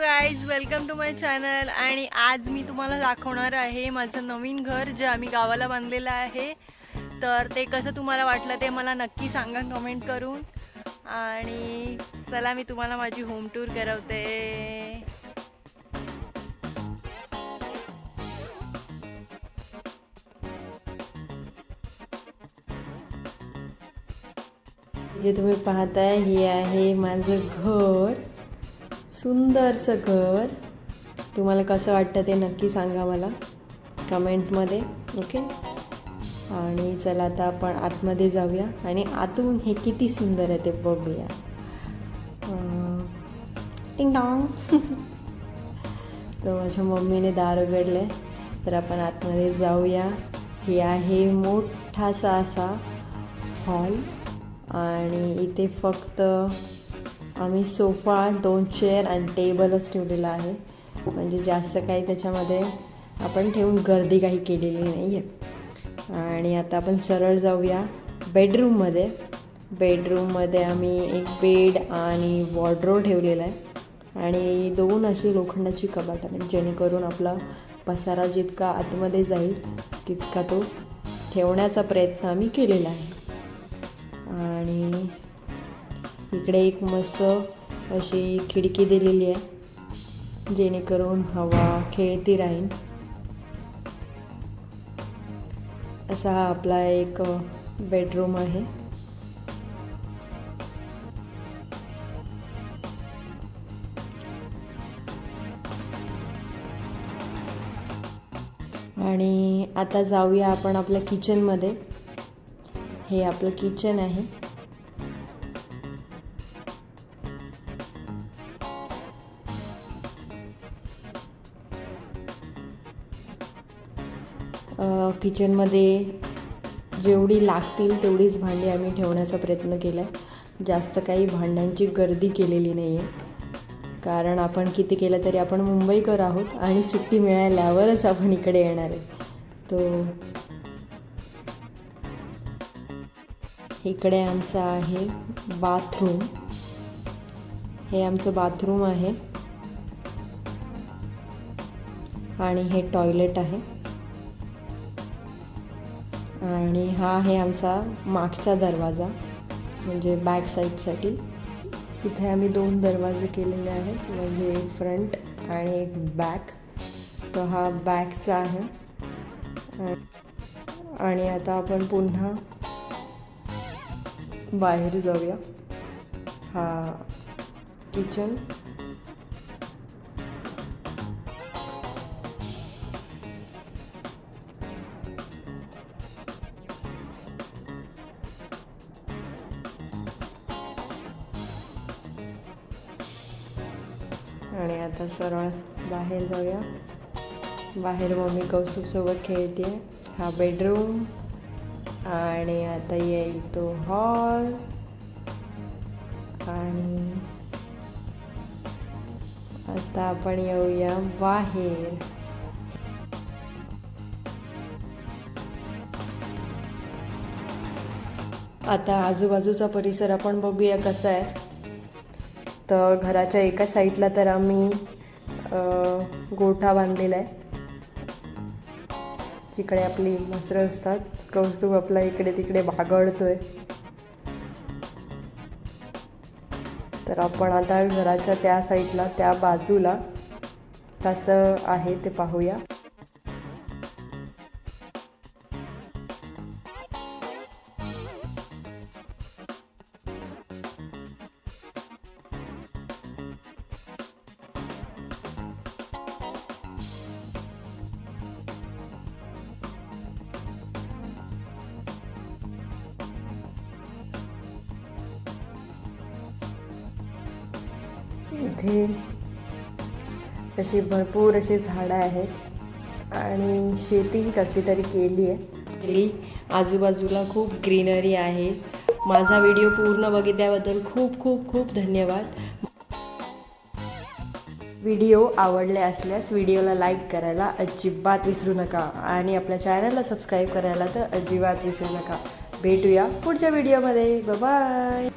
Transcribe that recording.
Guys welcome to my channel आणि आज मी तुम्हाला दाखवणार आहे माझं नवीन घर जे आम्ही गावाला बांधलेलं आहे. तर ते कसं तुम्हाला वाटलं ते मला नक्की सांगा कमेंट करून. आणि चला मी तुम्हाला माझी होम टूर करवते. जे तुम्ही पाहताय हे आहे माझं घर. सुंदरसं घर. तुम्हाला कसं वाटतं ते नक्की सांगा मला कमेंटमध्ये ओके? आणि चला आता आपण आतमध्ये जाऊया आणि आतून हे किती सुंदर आहे ते बघूया. टिंग डॉंग तर माझ्या मम्मीने दार उघडले तर आपण आतमध्ये जाऊया. हे आहे मोठासा असा हॉल आणि इथे फक्त आम्ही सोफा दोन चेअर आणि टेबलच ठेवलेला आहे. म्हणजे जास्त काही त्याच्यामध्ये आपण ठेवून गर्दी काही केलेली नाही आहे. आणि आता आपण सरळ जाऊया बेडरूममध्ये बेडरूममध्ये आम्ही एक बेड आणि वॉर्ड्रो ठेवलेला आहे. आणि दोन अशी लोखंडाची कबाट आहे. जेणेकरून आपला पसारा जितका आतमध्ये जाईल तितका तो ठेवण्याचा प्रयत्न आम्ही केलेला आहे. आणि इकडे एक मस्त अशी खिडकी दिलेली आहे जेणेकरून हवा खेळती राहील. असा हा आपला एक बेडरूम आहे. आणि आता जाऊया आपण आपल्या किचनमध्ये हे आपलं किचन आहे. किचनमध्ये जेवढी लागतील तेवढीच भांडी आम्ही ठेवण्याचा प्रयत्न केला आहे जास्त काही भांड्यांची गर्दी केलेली नाही आहे कारण आपण किती केलं तरी आपण मुंबईकर आहोत आणि सुट्टी मिळाल्यावरच आपण इकडे येणार आहे. तो इकडे आमचं आहे बाथरूम हे आमचं बाथरूम आहे. आणि हे टॉयलेट आहे. आणि हा आहे आमचा मागचा दरवाजा म्हणजे बॅक साईडसाठी इथे आम्ही दोन दरवाजे केलेले आहेत म्हणजे एक फ्रंट आणि एक बॅक तो हा बॅकचा आहे. आणि आता आपण पुन्हा बाहेर जाऊया. हा किचन आणि आता सरळ बाहेर जाऊया. बाहेर मम्मी कौस्तुभसोबत खेळते हा बेडरूम आणि आता येईल तो हॉल आणि आता आपण येऊया बाहेर. आता आजूबाजूचा परिसर आपण बघूया कसा आहे. तर घराच्या एका साईडला तर आम्ही गोठा बांधलेला आहे. जिकडे आपली मसरं असतात. कौस्तुभ आपला इकडे तिकडे बागडतोय. तर आपण आता घराच्या त्या साईडला त्या बाजूला कसं आहे ते पाहूया. इथे अशी भरपूर अशी झाडं आहेत आणि शेती कसली तरी केली आहे. केली. आजूबाजूला खूप ग्रीनरी आहे. माझा व्हिडिओ पूर्ण बघितल्याबद्दल खूप खूप खूप धन्यवाद. व्हिडिओ आवडले असल्यास व्हिडिओला लाईक करायला अजिबात विसरू नका आणि आपल्या चॅनलला सबस्क्राईब करायला तर अजिबात विसरू नका. भेटूया पुढच्या व्हिडिओमध्ये. बाय.